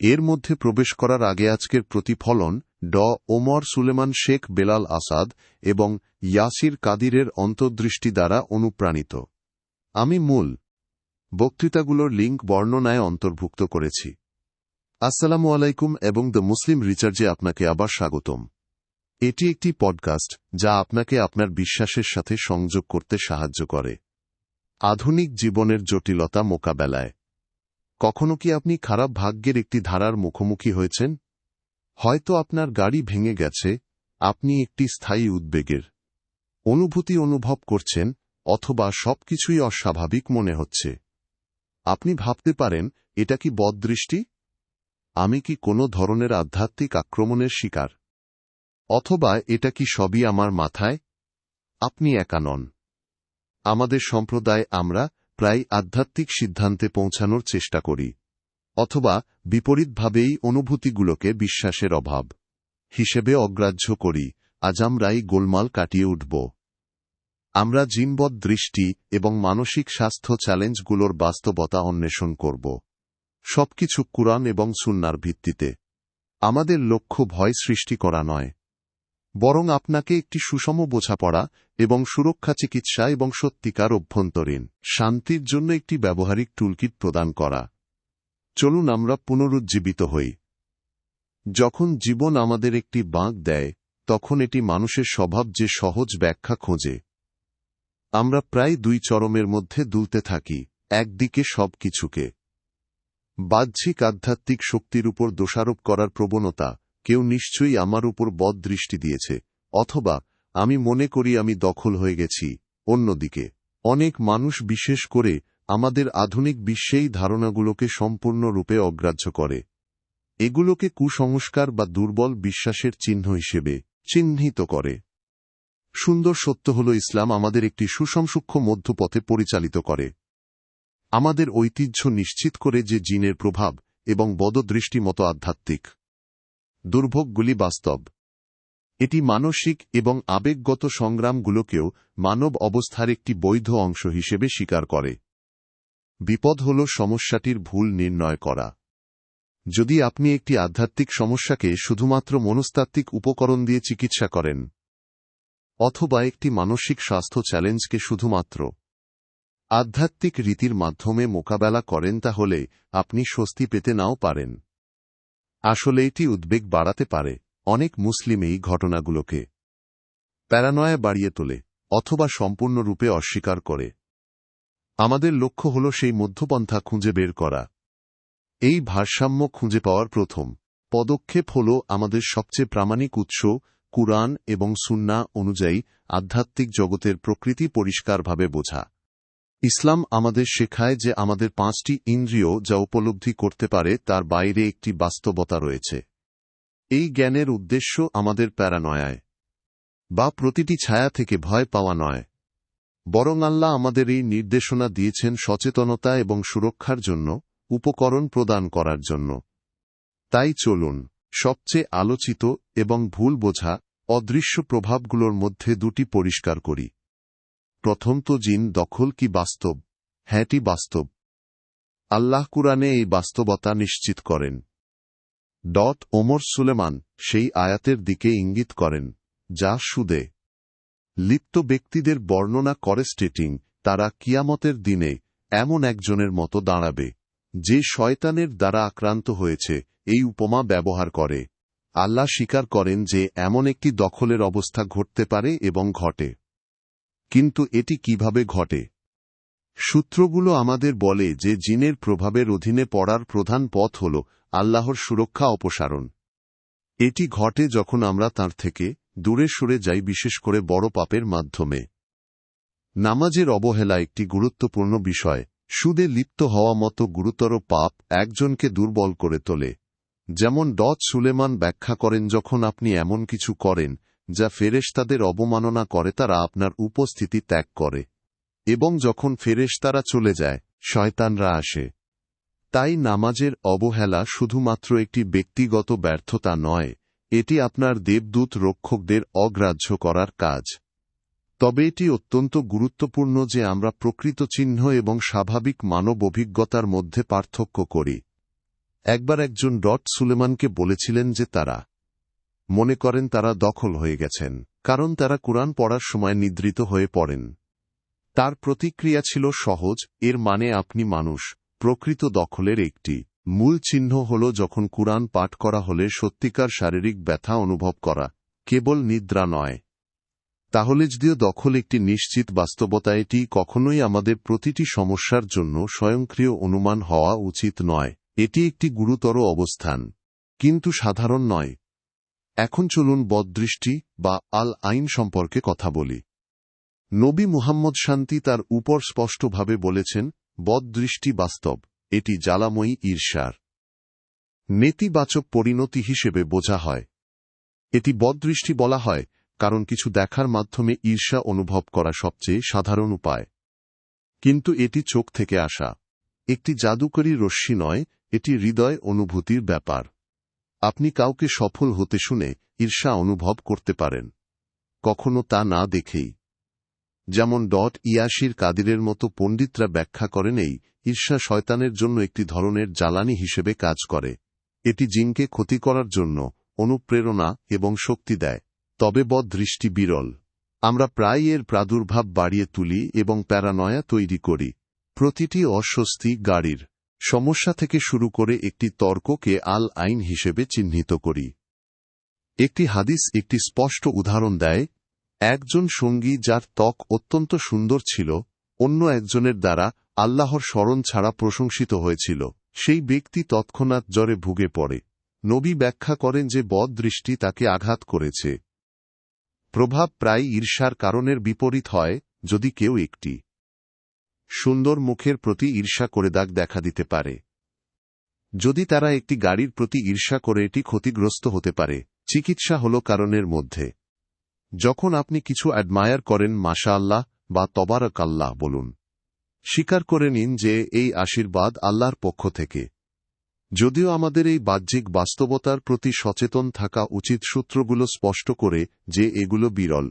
এর মধ্যে প্রবেশ করার আগে আজকের প্রতিফলন ড. ওমর সুলেমান শেখ বেলাল আসাদ এবং ইয়াসির কাদিরের অন্তর্দৃষ্টি দ্বারা অনুপ্রাণিত। আমি মূল বক্তৃতাগুলোর লিঙ্ক বর্ণনায় অন্তর্ভুক্ত করেছি। আসসালামু আলাইকুম এবং দ্য মুসলিম রিচার্জে আপনাকে আবার স্বাগতম। এটি একটি পডকাস্ট যা আপনাকে আপনার বিশ্বাসের সাথে সংযোগ করতে সাহায্য করে। আধুনিক জীবনের জটিলতা মোকাবেলায়। কখনো কি আপনি খারাপ ভাগ্যের একটি ধারার মুখোমুখি হয়েছেন? হয়তো আপনার গাড়ি ভেঙে গেছে, আপনি একটি স্থায়ী উদ্বেগের অনুভূতি অনুভব করছেন, অথবা সবকিছুই অস্বাভাবিক মনে হচ্ছে। আপনি ভাবতে পারেন, এটা কি বদদৃষ্টি? আমি কি কোনো ধরনের আধ্যাত্মিক আক্রমণের শিকার? অথবা এটা কি সবই আমার মাথায়? আপনি একা নন। আমাদের সম্প্রদায় আমরা প্রায় আধ্যাত্মিক সিদ্ধান্তে পৌঁছানোর চেষ্টা করি, অথবা বিপরীতভাবেই অনুভূতিগুলোকে বিশ্বাসের অভাব হিসেবে অগ্রাহ্য করি, আজ আমরাই গোলমাল কাটিয়ে উঠব। আমরা জিনবদ দৃষ্টি এবং মানসিক স্বাস্থ্য চ্যালেঞ্জগুলোর বাস্তবতা অন্বেষণ করব। সবকিছু কুরআন এবং সুন্নার ভিত্তিতে। আমাদের লক্ষ্য ভয় সৃষ্টি করা নয়। বরং আপনাকে একটি সুষম বোঝাপড়া এবং সুরক্ষা চিকিৎসা এবং সত্যিকার অভ্যন্তরীণ শান্তির জন্য একটি ব্যবহারিক টুলকিট প্রদান করা। চলুন আমরা পুনরুজ্জীবিত হই। যখন জীবন আমাদের একটি বাঁক দেয়, তখন এটি মানুষের স্বভাব যে সহজ ব্যাখ্যা খোঁজে। আমরা প্রায় দুই চরমের মধ্যে দুলতে থাকি, একদিকে সব কিছুকে বাহ্যিক আধ্যাত্মিক শক্তির উপর দোষারোপ করার প্রবণতা কেউ নিশ্চয়ই আমার উপর বদ দৃষ্টি দিয়েছে, অথবা আমি মনে করি আমি দখল হয়ে গেছি। অন্যদিকে, অনেক মানুষ বিশেষ করে আমাদের আধুনিক বিশ্বেই ধারণাগুলোকে সম্পূর্ণরূপে অগ্রাহ্য করে। এগুলোকে কুসংস্কার বা দুর্বল বিশ্বাসের চিহ্ন হিসেবে চিহ্নিত করে। সুন্দর সত্য হল ইসলাম আমাদের একটি সুসংসূক্ষ্ম মধ্যপথে পরিচালিত করে। আমাদের ঐতিহ্য নিশ্চিত করে যে জিনের প্রভাব এবং বদদৃষ্টি মতো আধ্যাত্মিক। দুর্ভোগগুলি বাস্তব। এটি মানসিক এবং আবেগগত সংগ্রামগুলোকেও মানব অবস্থার একটি বৈধ অংশ হিসেবে স্বীকার করে। বিপদ হল সমস্যাটির ভুল নির্ণয় করা। যদি আপনি একটি আধ্যাত্মিক সমস্যাকে শুধুমাত্র মনস্তাত্ত্বিক উপকরণ দিয়ে চিকিৎসা করেন, অথবা একটি মানসিক স্বাস্থ্য চ্যালেঞ্জকে শুধুমাত্র আধ্যাত্মিক রীতির মাধ্যমে মোকাবেলা করেন, তাহলে আপনি স্বস্তি পেতে নাও পারেন। আসলে এটি উদ্বেগ বাড়াতে পারে অনেক মুসলিম এই ঘটনাগুলোকে। প্যারানয়া বাড়িয়ে তোলে, অথবা সম্পূর্ণরূপে অস্বীকার করে। আমাদের লক্ষ্য হল সেই মধ্যপন্থা খুঁজে বের করা। এই ভারসাম্য খুঁজে পাওয়ার প্রথম পদক্ষেপ হল আমাদের সবচেয়ে প্রামাণিক উৎস, কুরআন এবং সুন্না অনুযায়ী আধ্যাত্মিক জগতের প্রকৃতি পরিষ্কারভাবে বোঝা। ইসলাম আমাদের শেখায় যে আমাদের পাঁচটি ইন্দ্রিয় যা উপলব্ধি করতে পারে, তার বাইরে একটি বাস্তবতা রয়েছে। এই জ্ঞানের উদ্দেশ্য আমাদের প্যারানয়ায়। বা প্রতিটি ছায়া থেকে ভয় পাওয়া নয়। বরং আল্লাহ আমাদের এই নির্দেশনা দিয়েছেন সচেতনতা এবং সুরক্ষার জন্য, উপকরণ প্রদান করার জন্য। তাই চলুন, সবচেয়ে আলোচিত এবং ভুল বোঝা, অদৃশ্য প্রভাবগুলোর মধ্যে দুটি পরিষ্কার করি। প্রথম তো জিন দখল কি বাস্তব? হ্যাঁটি বাস্তব। আল্লাহ কুরআনে এই বাস্তবতা নিশ্চিত করেন। ডট ওমর সুলেমান সেই আয়াতের দিকে ইঙ্গিত করেন, যা সুদে। লিপ্ত ব্যক্তিদের বর্ণনা করে স্টেটিং, তারা কিয়ামতের দিনে এমন একজনের মতো দাঁড়াবে, যে শয়তানের দ্বারা আক্রান্ত হয়েছে, এই উপমা ব্যবহার করে। আল্লাহ স্বীকার করেন যে এমন একটি দখলের অবস্থা ঘটতে পারে এবং ঘটে। কিন্তু এটি কীভাবে ঘটে? সূত্রগুলো আমাদের বলে যে জিনের প্রভাবের অধীনে পড়ার প্রধান পথ হল আল্লাহর সুরক্ষা অপসারণ। এটি ঘটে যখন আমরা তার থেকে দূরে সরে যাই, বিশেষ করে বড় পাপের মাধ্যমে। নামাজের অবহেলা একটি গুরুত্বপূর্ণ বিষয়। সুদে লিপ্ত হওয়া মতো গুরুতর পাপ একজনকে দুর্বল করে তোলে। যেমন ডট সুলেমান ব্যাখ্যা করেন, যখন আপনি এমন কিছু করেন যা ফেরেশতাদের অবমাননা করে তারা আপনার উপস্থিতি ত্যাগ করে। এবং যখন ফেরেশতারা চলে যায়, শয়তানরা আসে। তাই নামাজের অবহেলা শুধুমাত্র একটি ব্যক্তিগত ব্যর্থতা নয়, এটি আপনার দেবদূত রক্ষকদের অগ্রাহ্য করার কাজ। তবে এটি অত্যন্ত গুরুত্বপূর্ণ যে আমরা প্রকৃত চিহ্ন এবং স্বাভাবিক মানব অভিজ্ঞতার মধ্যে পার্থক্য করি। একবার একজন ডট সুলেমানকে বলেছিলেন যে তারা মনে করেন তারা দখল হয়ে গেছেন, কারণ তারা কোরআন পড়ার সময় নিদ্রিত হয়ে পড়েন। তার প্রতিক্রিয়া ছিল সহজ, এর মানে আপনি মানুষ, প্রকৃত দখলের একটি মূল চিহ্ন হল যখন কুরআন পাঠ করা হলে সত্যিকার শারীরিক ব্যথা অনুভব করা, কেবল নিদ্রা নয়। তাহলে যদিও দখল একটি নিশ্চিত বাস্তবতা, এটি কখনোই আমাদের প্রতিটি সমস্যার জন্য স্বয়ংক্রিয় অনুমান হওয়া উচিত নয়, এটি একটি গুরুতর অবস্থান। কিন্তু সাধারণ নয় এখন চলুন বদদৃষ্টি বা আল আইন সম্পর্কে কথা বলি। নবী মুহাম্মদ শান্তি তার উপর স্পষ্টভাবে বলেছেন, বদদৃষ্টি বাস্তব, এটি জ্বালাময়ী ঈর্ষার। নেতিবাচক পরিণতি হিসেবে বোঝা হয়। এটি বদদৃষ্টি বলা হয়, কারণ কিছু দেখার মাধ্যমে ঈর্ষা অনুভব করা সবচেয়ে সাধারণ উপায়। কিন্তু এটি চোখ থেকে আসা। একটি জাদুকরী রশ্মি নয়, এটি হৃদয় অনুভূতির ব্যাপার। আপনি কাউকে সফল হতে শুনে ঈর্ষা অনুভব করতে পারেন। কখনো তা না দেখেই। যেমন ডট ইয়াসির কাদিরের মতো পণ্ডিতরা ব্যাখ্যা করেন এই ঈর্ষা শয়তানের জন্য একটি ধরনের জ্বালানি হিসেবে কাজ করে। এটি জিনকে ক্ষতি করার জন্য অনুপ্রেরণা এবং শক্তি দেয়। তবে বদ দৃষ্টি বিরল। আমরা প্রায় এর প্রাদুর্ভাব বাড়িয়ে তুলি এবং প্যারানয়া তৈরি করি। প্রতিটি অস্বস্তি গাড়ির। সমস্যা থেকে শুরু করে একটি তর্ককে আল আইন হিসেবে চিহ্নিত করি। একটি হাদিস একটি স্পষ্ট উদাহরণ দেয়, একজন সঙ্গী যার ত্বক অত্যন্ত সুন্দর ছিল, অন্য একজনের দ্বারা আল্লাহর স্মরণ ছাড়া প্রশংসিত হয়েছিল। সেই ব্যক্তি তৎক্ষণাৎ জ্বরে ভুগে পড়ে। নবী ব্যাখ্যা করেন যে বদ দৃষ্টি তাকে আঘাত করেছে। প্রভাব প্রায় ঈর্ষার কারণের বিপরীত হয়, যদি কেউ একটি সুন্দর মুখের প্রতি ঈর্ষা করে দাগ দেখা দিতে পারে। যদি তারা একটি গাড়ির প্রতি ঈর্ষা করে এটি ক্ষতিগ্রস্ত হতে পারে, চিকিৎসা হল কারণের মধ্যে। যখন আপনি কিছু অ্যাডমায়ার করেন মাশা আল্লাহ বা তবারক আল্লাহ বলুন। স্বীকার করে নিন যে, এই আশীর্বাদ আল্লাহর পক্ষ থেকে। যদিও আমাদের এই বাহ্যিক বাস্তবতার প্রতি সচেতন থাকা উচিত সূত্রগুলো স্পষ্ট করে যে, এগুলো বিরল।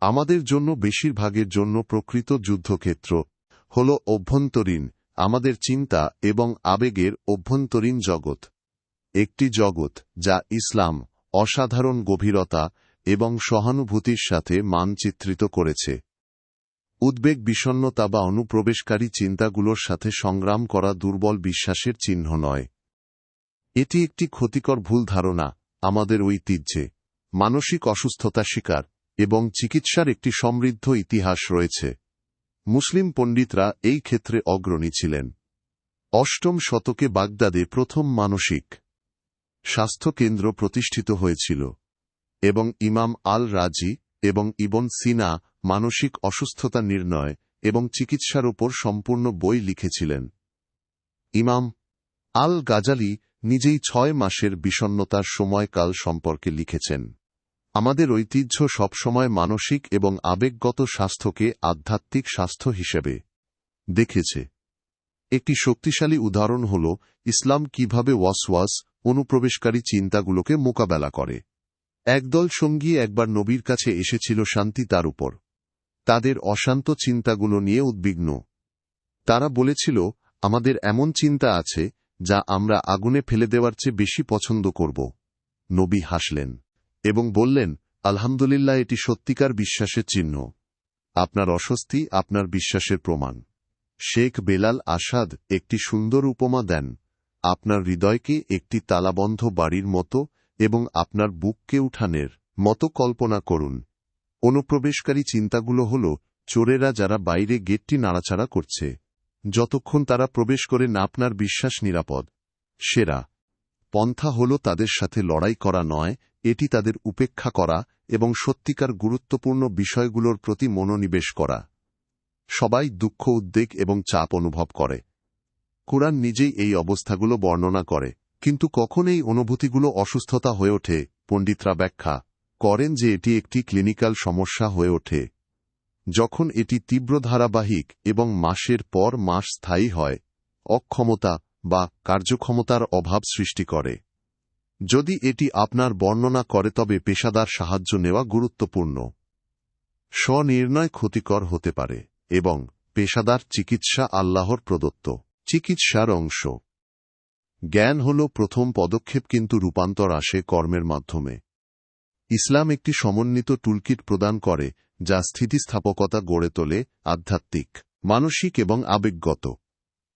আমাদের জন্য, বেশিরভাগের জন্য প্রকৃত যুদ্ধক্ষেত্র। হল অভ্যন্তরীণ, আমাদের চিন্তা এবং আবেগের অভ্যন্তরীণ জগৎ। একটি জগৎ যা ইসলাম, অসাধারণ গভীরতা এবং সহানুভূতির সাথে মানচিত্রিত করেছে। উদ্বেগ বিষণ্নতা বা অনুপ্রবেশকারী চিন্তাগুলোর সাথে সংগ্রাম করা দুর্বল বিশ্বাসের চিহ্ন নয়। এটি একটি ক্ষতিকর ভুল ধারণা, আমাদের ঐতিহ্যে। মানসিক অসুস্থতা শিকার এবং চিকিৎসার একটি সমৃদ্ধ ইতিহাস রয়েছে। মুসলিম পণ্ডিতরা এই ক্ষেত্রে অগ্রণী ছিলেন। অষ্টম শতকে বাগদাদে প্রথম মানসিক স্বাস্থ্যকেন্দ্র প্রতিষ্ঠিত হয়েছিল এবং ইমাম আল রাজি এবং ইবন সিনা মানসিক অসুস্থতা নির্ণয় এবং চিকিৎসার উপর সম্পূর্ণ বই লিখেছিলেন। ইমাম আল গাজালি নিজেই ছয় মাসের বিষণ্নতার সময়কাল সম্পর্কে লিখেছেন। আমাদের ঐতিহ্য সবসময় মানসিক এবং আবেগগত স্বাস্থ্যকে আধ্যাত্মিক স্বাস্থ্য হিসেবে দেখেছে। একটি শক্তিশালী উদাহরণ হল ইসলাম কীভাবে ওয়াসওয়াস অনুপ্রবেশকারী চিন্তাগুলোকে মোকাবেলা করে। একদল সঙ্গী একবার নবীর কাছে এসেছিল শান্তি তার উপর। তাদের অশান্ত চিন্তাগুলো নিয়ে উদ্বিগ্ন। তারা বলেছিল, আমাদের এমন চিন্তা আছে যা আমরা আগুনে ফেলে দেওয়ার চেয়ে বেশি পছন্দ করব। নবী হাসলেন। এবং বললেন, আলহামদুলিল্লাহ, এটি সত্যিকার বিশ্বাসের চিহ্ন। আপনার অস্বস্তি আপনার বিশ্বাসের প্রমাণ। শেখ বেলাল আসাদ একটি সুন্দর উপমা দেন। আপনার হৃদয়কে একটি তালাবন্ধ বাড়ির মতো এবং আপনার বুককে উঠানের মতো কল্পনা করুন। অনুপ্রবেশকারী চিন্তাগুলো হল, চোরেরা যারা বাইরে গেটটি নাড়াচাড়া করছে। যতক্ষণ তারা প্রবেশ করে না, আপনার বিশ্বাস নিরাপদ। সেরা। পন্থা হল তাদের সাথে লড়াই করা নয় এটি তাদের উপেক্ষা করা এবং সত্যিকার গুরুত্বপূর্ণ বিষয়গুলোর প্রতি মনোনিবেশ করা। সবাই দুঃখ, উদ্বেগ এবং চাপ অনুভব করে। কোরআন নিজেই এই অবস্থাগুলো বর্ণনা করে, কিন্তু কখন এই অনুভূতিগুলো অসুস্থতা হয়ে ওঠে, পণ্ডিতরা ব্যাখ্যা করেন যে এটি একটি ক্লিনিক্যাল সমস্যা হয়ে ওঠে। যখন এটি তীব্র ধারাবাহিক এবং মাসের পর মাস স্থায়ী হয়, অক্ষমতা বা কার্যক্ষমতার অভাব সৃষ্টি করে। যদি এটি আপনার বর্ণনা করে তবে পেশাদার সাহায্য নেওয়া গুরুত্বপূর্ণ। স্বনির্ণয় ক্ষতিকর হতে পারে এবং পেশাদার চিকিৎসা আল্লাহর প্রদত্ত। চিকিৎসার অংশ। জ্ঞান হল প্রথম পদক্ষেপ কিন্তু রূপান্তর আসে কর্মের মাধ্যমে। ইসলাম একটি সমন্বিত টুলকিট প্রদান করে, যা স্থিতিস্থাপকতা গড়ে তোলে, আধ্যাত্মিক, মানসিক এবং আবেগগত।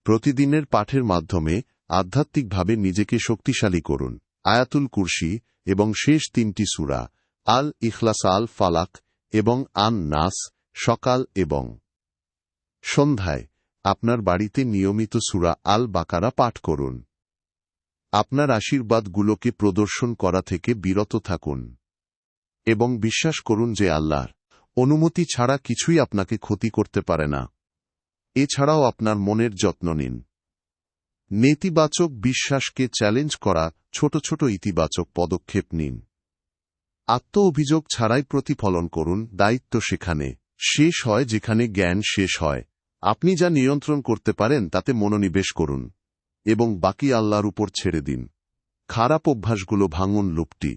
প্রতিদিনের পাঠের মাধ্যমে আধ্যাত্মিকভাবে নিজেকে শক্তিশালী করুন। আয়াতুল কুরসি এবং শেষ তিনটি সুরা, আল ইখলাস, আল ফালাক এবং আন নাস, সকাল এবং সন্ধ্যায় আপনার বাড়িতে নিয়মিত সুরা আল বাকারা পাঠ করুন। আপনার আশীর্বাদগুলোকে প্রদর্শন করা থেকে বিরত থাকুন এবং বিশ্বাস করুন যে আল্লাহর অনুমতি ছাড়া কিছুই আপনাকে ক্ষতি করতে পারে না। এছাড়াও আপনার মনের যত্ন নিন। নেতিবাচক বিশ্বাসকে চ্যালেঞ্জ করা, ছোট ছোট ইতিবাচক পদক্ষেপ নিন। আত্ম অভিযোগ ছাড়াই প্রতিফলন করুন, দায়িত্ব সেখানে। শেষ হয় যেখানে জ্ঞান শেষ হয়। আপনি যা নিয়ন্ত্রণ করতে পারেন, তাতে মনোনিবেশ করুন। এবং বাকি আল্লাহর উপর ছেড়ে দিন। খারাপ অভ্যাসগুলো ভাঙুন লোকটি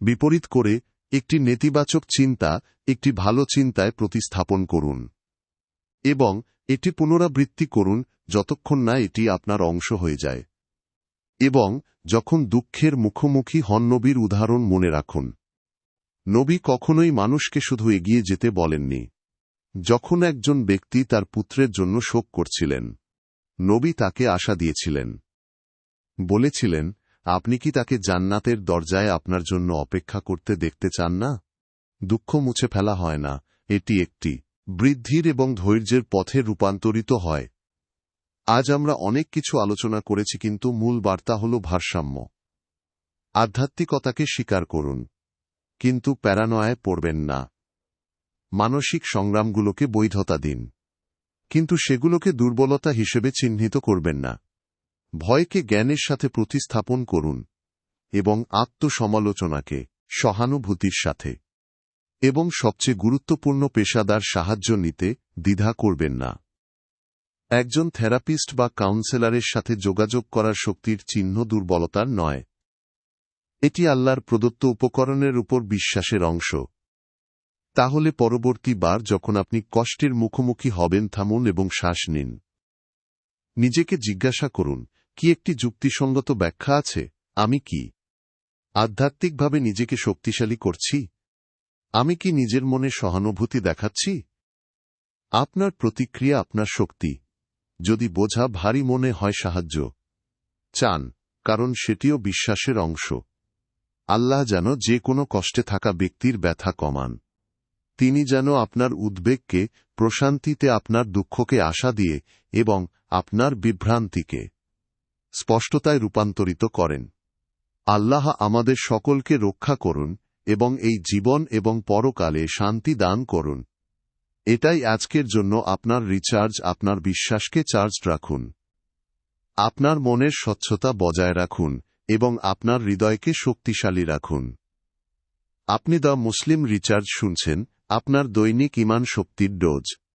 বিপরীত করে, একটি নেতিবাচক চিন্তা, একটি ভালো চিন্তায় প্রতিস্থাপন করুন। এবং এটি পুনরাবৃত্তি করুন যতক্ষণ না এটি আপনার অংশ হয়ে যায়। এবং যখন দুঃখের মুখোমুখি হন নবীর উদাহরণ মনে রাখুন। নবী কখনোই মানুষকে শুধু এগিয়ে যেতে বলেননি। যখন একজন ব্যক্তি তার পুত্রের জন্য শোক করছিলেন, নবী তাকে আশা দিয়েছিলেন। বলেছিলেন, আপনি কি তাকে জান্নাতের দরজায় আপনার জন্য অপেক্ষা করতে দেখতে চান না? দুঃখ মুছে ফেলা হয় না, এটি একটি বৃদ্ধির এবং ধৈর্যের পথে রূপান্তরিত হয়। আজ আমরা অনেক কিছু আলোচনা করেছি কিন্তু মূল বার্তা হল ভারসাম্য। আধ্যাত্মিকতাকে স্বীকার করুন। কিন্তু প্যারানয়ায় পড়বেন না। মানসিক সংগ্রামগুলোকে বৈধতা দিন। কিন্তু সেগুলোকে দুর্বলতা হিসেবে চিহ্নিত করবেন না। ভয়কে জ্ঞানের সাথে প্রতিস্থাপন করুন এবং আত্মসমালোচনাকে, সহানুভূতির সাথে। এবং সবচেয়ে গুরুত্বপূর্ণ পেশাদার সাহায্য নিতে দ্বিধা করবেন না। একজন থেরাপিস্ট বা কাউন্সেলরের সাথে যোগাযোগ করার শক্তির চিহ্ন দুর্বলতার নয়। এটি আল্লাহর প্রদত্ত উপকরণের উপর বিশ্বাসের অংশ। তাহলে পরবর্তী বার যখন আপনি কষ্টের মুখোমুখি হবেন থামুন এবং শ্বাস নিন। নিজেকে জিজ্ঞাসা করুন, কি একটি যুক্তিসঙ্গত ব্যাখ্যা আছে? আমি কি? আধ্যাত্মিকভাবে নিজেকে শক্তিশালী করছি? আমি কি নিজের মনে সহানুভূতি দেখাচ্ছি? আপনার প্রতিক্রিয়া আপনার শক্তি। যদি বোঝা ভারী মনে হয় সাহায্য। চান, কারণ সেটিও বিশ্বাসের অংশ। আল্লাহ যেন যে কোনো কষ্টে থাকা ব্যক্তির ব্যথা কমান। তিনি যেন আপনার উদ্বেগকে, প্রশান্তিতে আপনার দুঃখকে আশা দিয়ে এবং আপনার বিভ্রান্তিকে স্পষ্টতায় রূপান্তরিত করেন। আল্লাহ আমাদের সকলকে রক্ষা করুন এবং এই জীবন এবং পরকালে শান্তি দান করুন। এটাই আজকের জন্য আপনার রিচার্জ, আপনার বিশ্বাসকে চার্জ রাখুন। আপনার মনের স্বচ্ছতা বজায় রাখুন এবং আপনার হৃদয়কে শক্তিশালী রাখুন। আপনি দ্য মুসলিম রিচার্জ শুনছেন, আপনার দৈনিক ইমান শক্তির ডোজ।